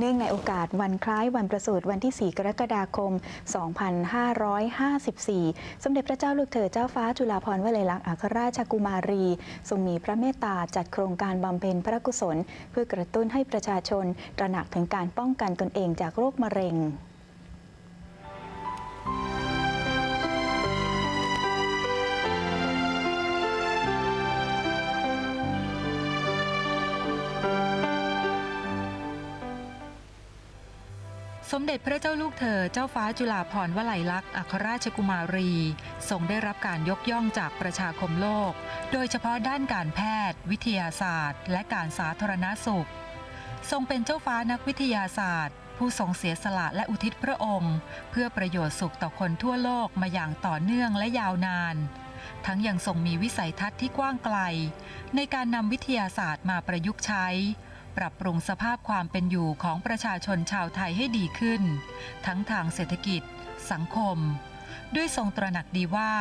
เนื่องในโอกาสวันคล้ายวันประสูติวันที่ 4 กรกฎาคม 2554 สมเด็จพระเจ้าลูกเธอเจ้าฟ้าจุฬาภรณ์วลัยลักษณ์อัครราชกุมารี ทรงมีพระเมตตาจัดโครงการบำเพ็ญพระกุศล เพื่อกระตุ้นให้ประชาชนตระหนักถึงการป้องกันตนเองจากโรคมะเร็ง มเด็จพระเจ้าลูกเธอเจ้าฟ้าจุฬาภรณ์วลัยลักษณ์อัครราชกุมารี ทรงได้รับการยกย่องจากประชาคมโลก โดยเฉพาะด้านการแพทย์ วิทยาศาสตร์ และการสาธารณสุข ทรงเป็นเจ้าฟ้านักวิทยาศาสตร์ ผู้ทรงเสียสละและอุทิศพระองค์ เพื่อประโยชน์สุขต่อคนทั่วโลกมาอย่างต่อเนื่องและยาวนาน ทั้งยังทรงมีวิสัยทัศน์ที่กว้างไกล ในการนำวิทยาศาสตร์มาประยุกต์ใช้ ปรับปรุงสภาพความเป็นอยู่ของประชาชนชาวไทยให้ดีขึ้น ทั้งทางเศรษฐกิจ สังคม ด้วยทรงตระหนักดีว่า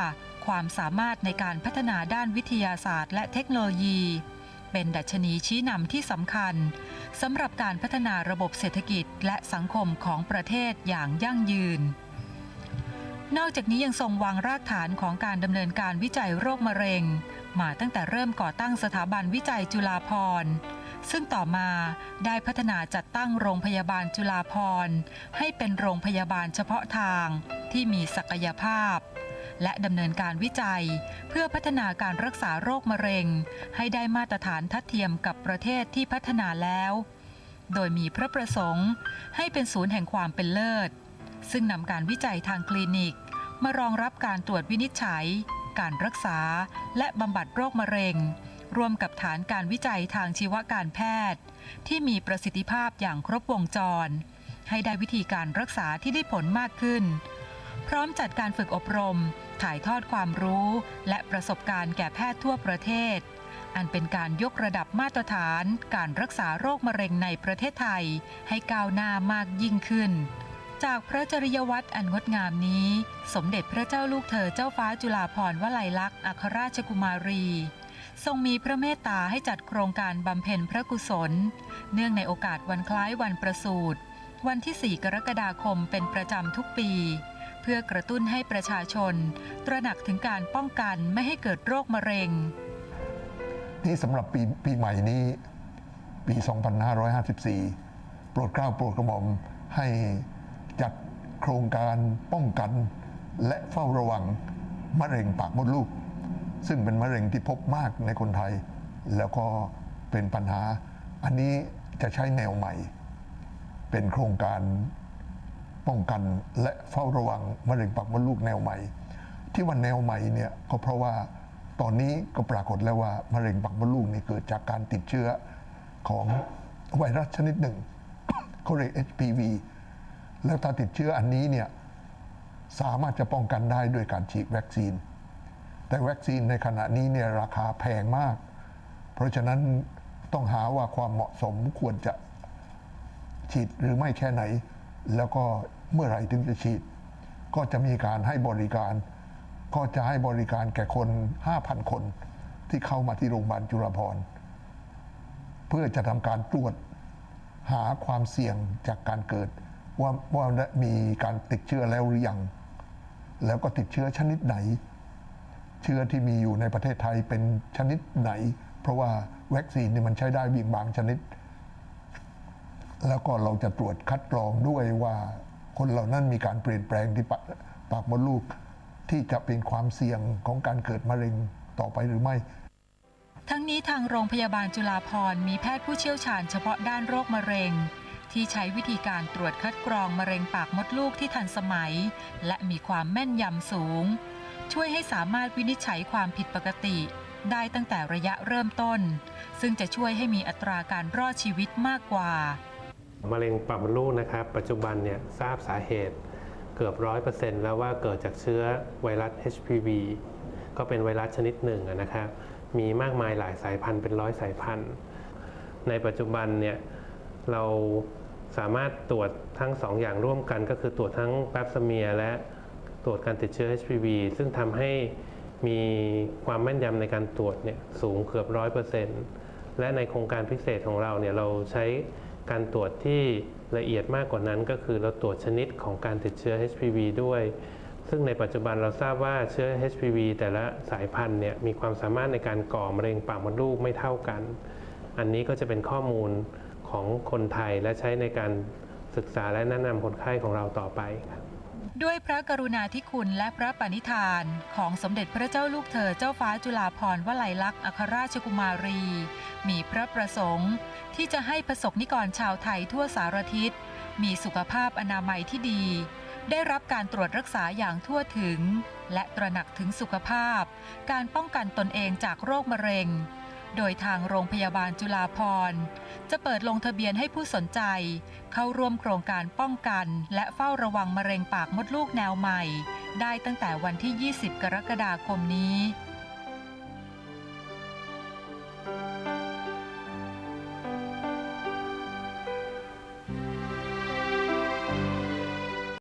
ความสามารถในการพัฒนาด้านวิทยาศาสตร์ และเทคโนโลยี เป็นดัชนีชี้นำที่สำคัญสำหรับการพัฒนาระบบเศรษฐกิจและสังคมของประเทศอย่างยั่งยืนนอกจากนี้ยังทรงวางรากฐานของการดำเนินการวิจัยโรคมะเร็ง มาตั้งแต่เริ่มก่อตั้งสถาบันวิจัยจุฬาภรณ์ ซึ่งต่อมาได้พัฒนาจัดตั้งโรงพยาบาลจุฬาภรให้เป็นโรงพยาบาลเฉพาะทางที่มีศักยภาพ และดำเนินการวิจัย เพื่อพัฒนาการรักษาโรคมะเร็ง ให้ได้มาตรฐานทัดเทียมกับประเทศที่พัฒนาแล้ว โดยมีพระประสงค์ให้เป็นศูนย์แห่งความเป็นเลิศ ซึ่งนำการวิจัยทางคลินิก มารองรับการตรวจวินิจฉัย การรักษา และบำบัดโรคมะเร็ง ร่วมกับฐานการวิจัยทางชีวการแพทย์ ที่มีประสิทธิภาพอย่างครบวงจร ให้ได้วิธีการรักษาที่ได้ผลมากขึ้น พร้อมจัดการฝึกอบรม ถ่ายทอดความรู้ และประสบการณ์แก่แพทย์ทั่วประเทศ อันเป็นการยกระดับมาตรฐานการรักษาโรคมะเร็งในประเทศไทย ให้ก้าวหน้ามากยิ่งขึ้นจากพระจริยวัตรอันงดงามนี้ สมเด็จพระเจ้าลูกเธอเจ้าฟ้าจุฬาภรณ์วลัยลักษณ์อัครราชกุมารี ทรงมีพระเมตตาให้จัดโครงการบำเพ็ญพระกุศล เนื่องในโอกาสวันคล้ายวันประสูติวันที่ 4 กรกฎาคมเป็นประจำทุกปี เพื่อกระตุ้นให้ประชาชน ตระหนักถึงการป้องกันไม่ให้เกิดโรคมะเร็ง นี่สำหรับปีปีใหม่นี้ปี 2554 โปรดเกล้าโปรดกระหม่อมให้จัดโครงการป้องกัน และเฝ้าระวังมะเร็งปากมดลูก ซึ่งเป็นมะเร็งที่พบมากในคนไทย แล้วก็เป็นปัญหา อันนี้จะใช้แนวใหม่ เป็นโครงการป้องกันและเฝ้าระวังมะเร็งปากมดลูกแนวใหม่ ที่ว่าแนวใหม่เนี่ยก็เพราะว่าตอนนี้ก็ปรากฏแล้วว่ามะเร็งปากมดลูกนี่เกิดจากการติดเชื้อของไวรัสชนิดหนึ่งเขาเรียก HPV แล้วถ้าติดเชื้ออันนี้เนี่ยสามารถจะป้องกันได้ด้วยการฉีดวัคซีน แต่วัคซีนในขณะนี้เนี่ยราคาแพงมาก เพราะฉะนั้นต้องหาว่าความเหมาะสมควรจะฉีดหรือไม่แค่ไหน แล้วก็เมื่อไหร่ถึงจะฉีด ก็จะมีการให้บริการ ก็จะให้บริการแก่คน 5,000 คนที่เข้ามาที่โรงพยาบาลจุฬาภรณ์เพื่อจะทำการตรวจหาความเสี่ยงจากการเกิด ว่าว่ามีการติดเชื้อแล้วหรือยัง แล้วก็ติดเชื้อชนิดไหน ชื้อที่มีอยู่ในประเทศไทยเป็นชนิดไหน เพราะว่าวัคซีนนี่มันใช้ได้เพียงบางชนิด แล้วก็เราจะตรวจคัดกรองด้วยว่าคนเหล่านั้นมีการเปลี่ยนแปลงที่ปากมดลูกที่จะเป็นความเสี่ยงของการเกิดมะเร็งต่อไปหรือไม่ ทั้งนี้ทางโรงพยาบาลจุฬาภรณ์มีแพทย์ผู้เชี่ยวชาญเฉพาะด้านโรคมะเร็ง ที่ใช้วิธีการตรวจคัดกรองมะเร็งปากมดลูกที่ทันสมัย และมีความแม่นยำสูง ช่วยให้สามารถวินิจฉัยความผิดปกติ ได้ตั้งแต่ระยะเริ่มต้น ซึ่งจะช่วยให้มีอัตราการรอดชีวิตมากกว่ามะเร็งปากมดลูกนะครับ ปัจจุบันเนี่ยทราบสาเหตุเกือบร้อยเปอร์เซ็นต์แล้วว่าเกิดจากเชื้อไวรัส HPV ก็เป็นไวรัสชนิดหนึ่งนะครับมีมากมายหลายสายพันธุ์เป็นร้อยสายพันธุ์ ในปัจจุบันเนี่ยเราสามารถตรวจทั้งสองอย่างร่วมกัน ก็คือตรวจทั้งแปปสเมียและ ตรวจการติดเชื้อ HPV ซึ่งทำให้มีความแม่นยำในการตรวจเนี่ยสูงเกือบร้อยเปอร์เซ็นต์และในโครงการพิเศษของเราเนี่ยเราใช้การตรวจที่ละเอียดมากกว่านั้น ก็คือเราตรวจชนิดของการติดเชื้อ HPV ด้วย ซึ่งในปัจจุบันเราทราบว่าเชื้อ HPV แต่ละสายพันธุ์เนี่ยมีความสามารถในการก่อมะเร็งปากมดลูกไม่เท่ากัน อันนี้ก็จะเป็นข้อมูลของคนไทยและใช้ในการศึกษาและแนะนำคนไข้ของเราต่อไปครับ ด้วยพระกรุณาธิคุณและพระปณิธานของสมเด็จพระเจ้าลูกเธอเจ้าฟ้าจุฬาภรณ์วลัยลักษณ์อัครราชกุมารี มีพระประสงค์ ที่จะให้ประสบนิกรชาวไทยทั่วสารทิศ มีสุขภาพอนามัยที่ดี ได้รับการตรวจรักษาอย่างทั่วถึง และตระหนักถึงสุขภาพ การป้องกันตนเองจากโรคมะเร็ง โดยทางโรงพยาบาลจุฬาภรณ์ จะเปิดลงทะเบียนให้ผู้สนใจ เข้าร่วมโครงการป้องกัน และเฝ้าระวังมะเร็งปากมดลูกแนวใหม่ ได้ตั้งแต่วันที่ 20 กรกฎาคมนี้